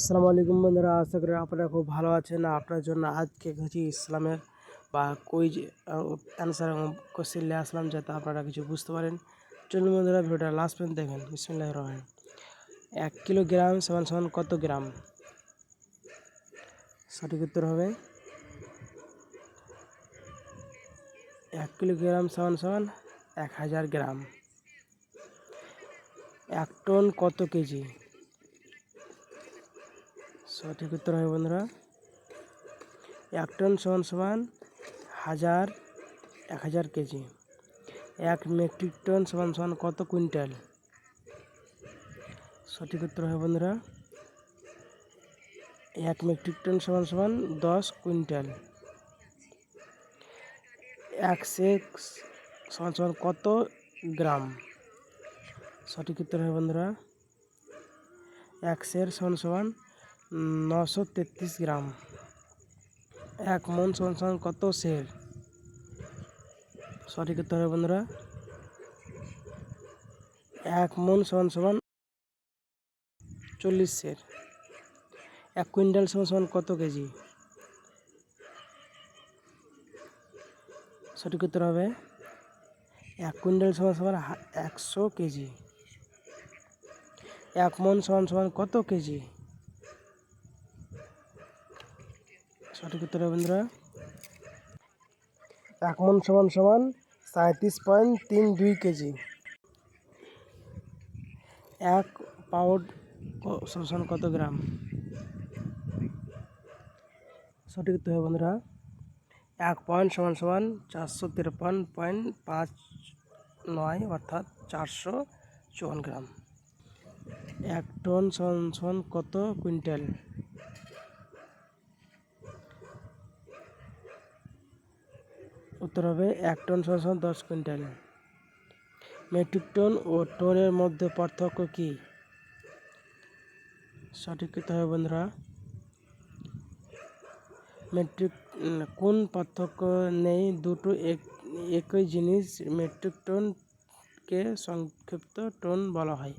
আসসালামু আলাইকুম বন্ধুরা, আশা করি আপনারা খুব ভালো আছেন। আপনার জন্য আজকে কিছু ইসলামের বা কুইজ অ্যান্সার এবং কোশ্চেন নিয়ে আসলাম যাতে আপনারা কিছু বুঝতে পারেন। চলুন বন্ধুরা, ভিডিওটা লাস্ট পর্যন্ত দেখেন। বিসমুল্লাহ রহমান এক কিলোগ্রাম সমান সমান কত গ্রাম? সঠিক উত্তর হবে এক কিলোগ্রাম সমান সমান এক হাজার গ্রাম। এক টন কত কেজি? সঠিক উত্তর হবে, বন্ধুরা। এক টন সমান সমান হাজার এক হাজার কেজি। এক মেট্রিক টন সমান সমান কত কুইন্টাল? সঠিক উত্তর হবে, বন্ধুরা, এক মেট্রিক টন সমান সমান দশ কুইন্টাল। এক সেক সমান সমান কত গ্রাম? সঠিক উত্তর হবে, বন্ধুরা, এক সের সমান সমান নশো তেত্রিশ গ্রাম। এক মন সমান কত সের? সঠিক উত্তর হবে বন্ধুরা, এক মন সমান সমান চল্লিশ সের। এক কুইন্টাল সমান সমান কত কেজি? সঠিক উত্তর হবে, এক কুইন্টাল সমান সমান একশো কেজি। এক মন সমান সমান কত কেজি? সঠিক উত্তর হবে বন্ধুরা। এক মন সমান সমান সাঁত্রিশ পয়েন্ট তিন দুই কেজি। এক পাউড সমান কত গ্রাম? সঠিক উত্তর হবে বন্ধুরা, এক পয়েন্ট সমান সমান চারশো তিরপান পয়েন্ট পাঁচ নয় অর্থাৎ চারশো চুয়ান্ন গ্রাম। এক টন সমান সমান কত কুইন্টাল? উত্তর হবে এক টন সমান দশ কুইন্টাল। মেট্রিক টন ও টনের মধ্যে পার্থক্য কি? সঠিক হবে বন্ধুরা মেট্রিক কোন পার্থক্য নেই? দুটো এক, একই জিনিস মেট্রিক টনকে সংক্ষিপ্ত টন বলা হয়।